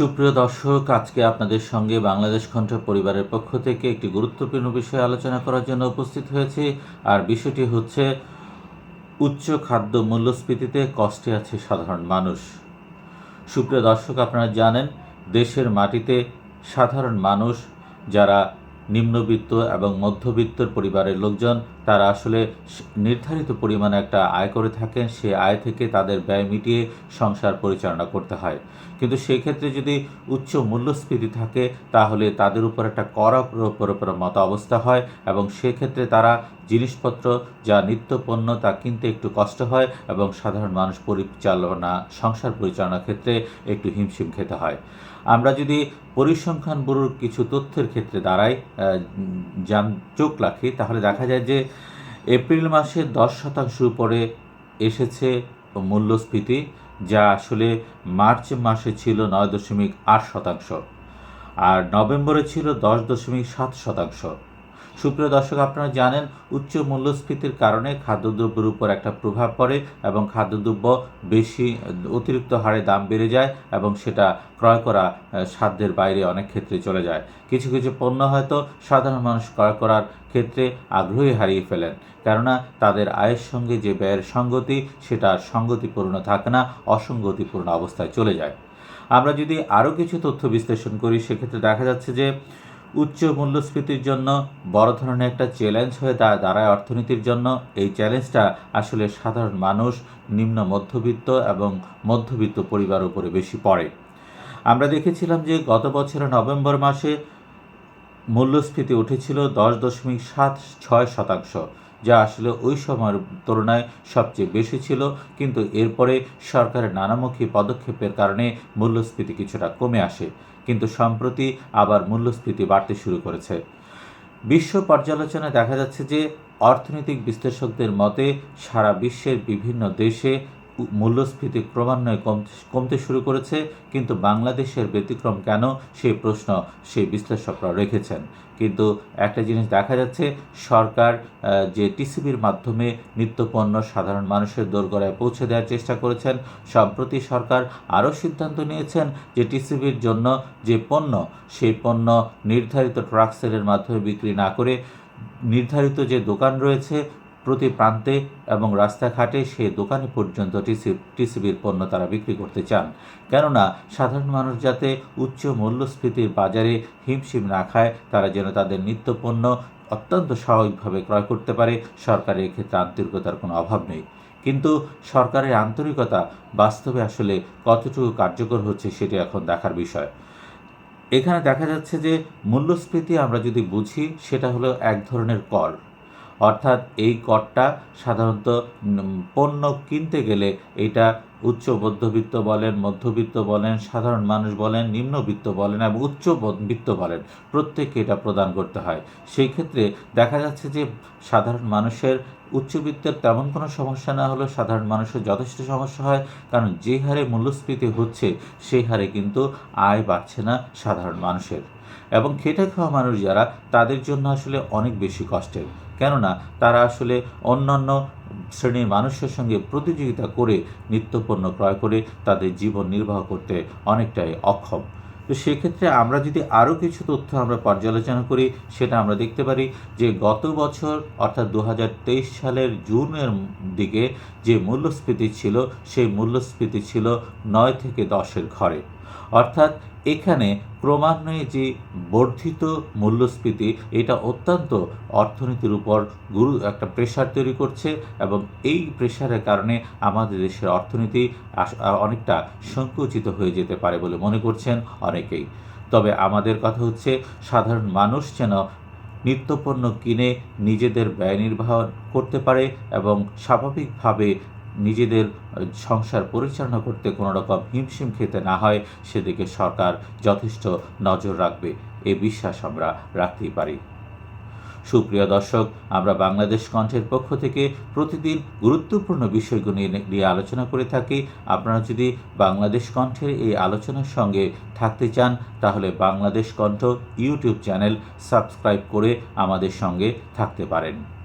সুপ্রিয় দর্শক, আজকে আপনাদের সঙ্গে বাংলাদেশ কণ্ঠ পরিবারের পক্ষ থেকে একটি গুরুত্বপূর্ণ বিষয় আলোচনা করার জন্য উপস্থিত হয়েছি। আর বিষয়টি হচ্ছে, উচ্চ খাদ্য মূল্যস্ফীতিতে কষ্টে আছে সাধারণ মানুষ। সুপ্রিয় দর্শক, আপনারা জানেন, দেশের মাটিতে সাধারণ মানুষ যারা নিম্নবিত্ত এবং মধ্যবিত্তর পরিবারের লোকজন, তারা আসলে নির্ধারিত পরিমাণে একটা আয় করে থাকেন, সে আয় থেকে তাদের ব্যয় মিটিয়ে সংসার পরিচালনা করতে হয়। কিন্তু সেক্ষেত্রে যদি উচ্চ মূল্যস্ফীতি থাকে, তাহলে তাদের উপর একটা কড়া মতো অবস্থা হয় এবং সেক্ষেত্রে তারা জিনিসপত্র যা নিত্য পণ্য তা কিনতে একটু কষ্ট হয় এবং সাধারণ মানুষ পরিচালনা, সংসার পরিচালনার ক্ষেত্রে একটু হিমশিম খেতে হয়। আমরা যদি পরিসংখ্যান ব্যুরোর কিছু তথ্যের ক্ষেত্রে দাঁড়াই যান, চোখ রাখি, তাহলে দেখা যায় যে এপ্রিল মাসে দশ শতাংশ উপরে এসেছে মূল্যস্ফীতি, যা আসলে মার্চ মাসে ছিল নয় দশমিক আট শতাংশ, আর নভেম্বরে ছিল দশ দশমিক সাত শতাংশ। সুপ্রিয় দর্শক, আপনারা জানেন উচ্চ মূল্যস্ফীতির কারণে খাদ্যদ্রব্যের উপর একটা প্রভাব পড়ে এবং খাদ্যদ্রব্য বেশি, অতিরিক্ত হারে দাম বেড়ে যায় এবং সেটা ক্রয় করা সাধ্যের বাইরে অনেক ক্ষেত্রে চলে যায়। কিছু কিছু পণ্য হয়তো সাধারণ মানুষ ক্রয় করার ক্ষেত্রে আগ্রহী হারিয়ে ফেলেন, কেননা তাদের আয়ের সঙ্গে যে ব্যয়ের সঙ্গতি, সেটা আর সঙ্গতিপূর্ণ থাকে না, অসঙ্গতিপূর্ণ অবস্থায় চলে যায়। আমরা যদি আরও কিছু তথ্য বিশ্লেষণ করি, সেক্ষেত্রে দেখা যাচ্ছে যে উচ্চ মূল্যস্ফীতির জন্য বড় ধরনের একটা চ্যালেঞ্জ হয়ে দাঁড়ায় অর্থনীতির জন্য। এই চ্যালেঞ্জটা আসলে সাধারণ মানুষ, নিম্ন মধ্যবিত্ত এবং মধ্যবিত্ত পরিবার উপরে বেশি পড়ে। আমরা দেখেছিলাম যে গত বছরের নভেম্বর মাসে মূল্যস্ফীতি উঠেছিল দশ দশমিক সাত ছয় শতাংশ। যা আসলে ওই সময়ের তুলনায় সবচেয়ে বেশি ছিল, কিন্তু এরপরে সরকারের নানামুখী পদক্ষেপের কারণে মূল্যস্ফীতি কিছুটা কমে আসে, কিন্তু সম্প্রতি আবার মূল্যস্ফীতি বাড়তে শুরু করেছে। বিশ্ব পর্যালোচনায় দেখা যাচ্ছে যে, অর্থনৈতিক বিশ্লেষকদের মতে সারা বিশ্বের বিভিন্ন দেশে মূল্যস্ফীতি ক্রমান্বয়ে কমতে কমতে শুরু করেছে, কিন্তু বাংলাদেশের ব্যতিক্রম কেন সেই প্রশ্ন সেই বিশ্লেষকরা রেখেছেন। কিন্তু একটা জিনিস দেখা যাচ্ছে, সরকার যে টিসিবির মাধ্যমে নিত্যপণ্য সাধারণ মানুষের দোরগোড়ায় পৌঁছে দেওয়ার চেষ্টা করেছেন, সম্প্রতি সরকার আরও সিদ্ধান্ত নিয়েছেন যে টিসিবির জন্য যে পণ্য, সেই পণ্য নির্ধারিত ট্রাক সেলের মাধ্যমে বিক্রি না করে নির্ধারিত যে দোকান রয়েছে প্রতি প্রান্তে এবং রাস্তাঘাটে সে দোকানে পর্যন্ত টিসি, টিসিবির পণ্য তারা বিক্রি করতে চান। কেননা সাধারণ মানুষ যাতে উচ্চ মূল্যস্ফীতির বাজারে হিমশিম না খায়, তারা যেন তাদের নিত্য পণ্য অত্যন্ত স্বাভাবিকভাবে ক্রয় করতে পারে, সরকারের এক্ষেত্রে আন্তরিকতার কোনো অভাব নেই। কিন্তু সরকারের আন্তরিকতা বাস্তবে আসলে কতটুকু কার্যকর হচ্ছে সেটি এখন দেখার বিষয়। এখানে দেখা যাচ্ছে যে মূল্যস্ফীতি আমরা যদি বুঝি, সেটা হলো এক ধরনের কর। অর্থাৎ এই করটা সাধারণত পণ্য কিনতে গেলে এটা উচ্চ মধ্যবিত্ত বলেন মধ্যবিত্ত বলেন, সাধারণ মানুষ বলেন, নিম্নবিত্ত বলেন এবং উচ্চ বিত্ত বলেন, প্রত্যেককে এটা প্রদান করতে হয়। সেই ক্ষেত্রে দেখা যাচ্ছে যে সাধারণ মানুষের উচ্চবিত্তের তেমন কোনো সমস্যা না হলেও সাধারণ মানুষের যথেষ্ট সমস্যা হয়, কারণ যে হারে মূল্যস্ফীতি হচ্ছে সেই হারে কিন্তু আয় বাড়ছে না সাধারণ মানুষের। এবং খেটে খাওয়া মানুষ যারা, তাদের জন্য আসলে অনেক বেশি কষ্টের। কেননা তারা আসলে অন্যান্য শ্রেণির মানুষের সঙ্গে প্রতিযোগিতা করে নিত্যপণ্য ক্রয় করে তাদের জীবন নির্বাহ করতে অনেকটাই অক্ষম। তো সেক্ষেত্রে আমরা যদি আরও কিছু তথ্য আমরা পর্যালোচনা করি, সেটা আমরা দেখতে পারি যে গত বছর, অর্থাৎ দু হাজার তেইশ সালের জুনের দিকে যে মূল্যস্ফীতি ছিল, সেই মূল্যস্ফীতি ছিল নয় থেকে দশের ঘরে। অর্থাৎ এখানে ক্রমান্বয়ে যে বর্ধিত মূল্যস্ফীতি, এটা অত্যন্ত অর্থনীতির উপর গুরু, একটা প্রেশার তৈরি করছে এবং এই প্রেশারের কারণে আমাদের দেশের অর্থনীতি অনেকটা সংকুচিত হয়ে যেতে পারে বলে মনে করছেন অনেকেই। তবে আমাদের কথা হচ্ছে, সাধারণ মানুষ যেন নিত্যপণ্য কিনে নিজেদের ব্যয় নির্বাহ করতে পারে এবং স্বাভাবিকভাবে নিজেদের সংসার পরিচালনা করতে কোনো রকম হিমশিম খেতে না হয়, সেদিকে সরকার যথেষ্ট নজর রাখবে, এ বিশ্বাস আমরা রাখতেই পারি। সুপ্রিয় দর্শক, আমরা বাংলাদেশ কণ্ঠের পক্ষ থেকে প্রতিদিন গুরুত্বপূর্ণ বিষয়গুলো নিয়ে আলোচনা করে থাকি। আপনারা যদি বাংলাদেশ কণ্ঠের এই আলোচনার সঙ্গে থাকতে চান, তাহলে বাংলাদেশ কণ্ঠ ইউটিউব চ্যানেল সাবস্ক্রাইব করে আমাদের সঙ্গে থাকতে পারেন।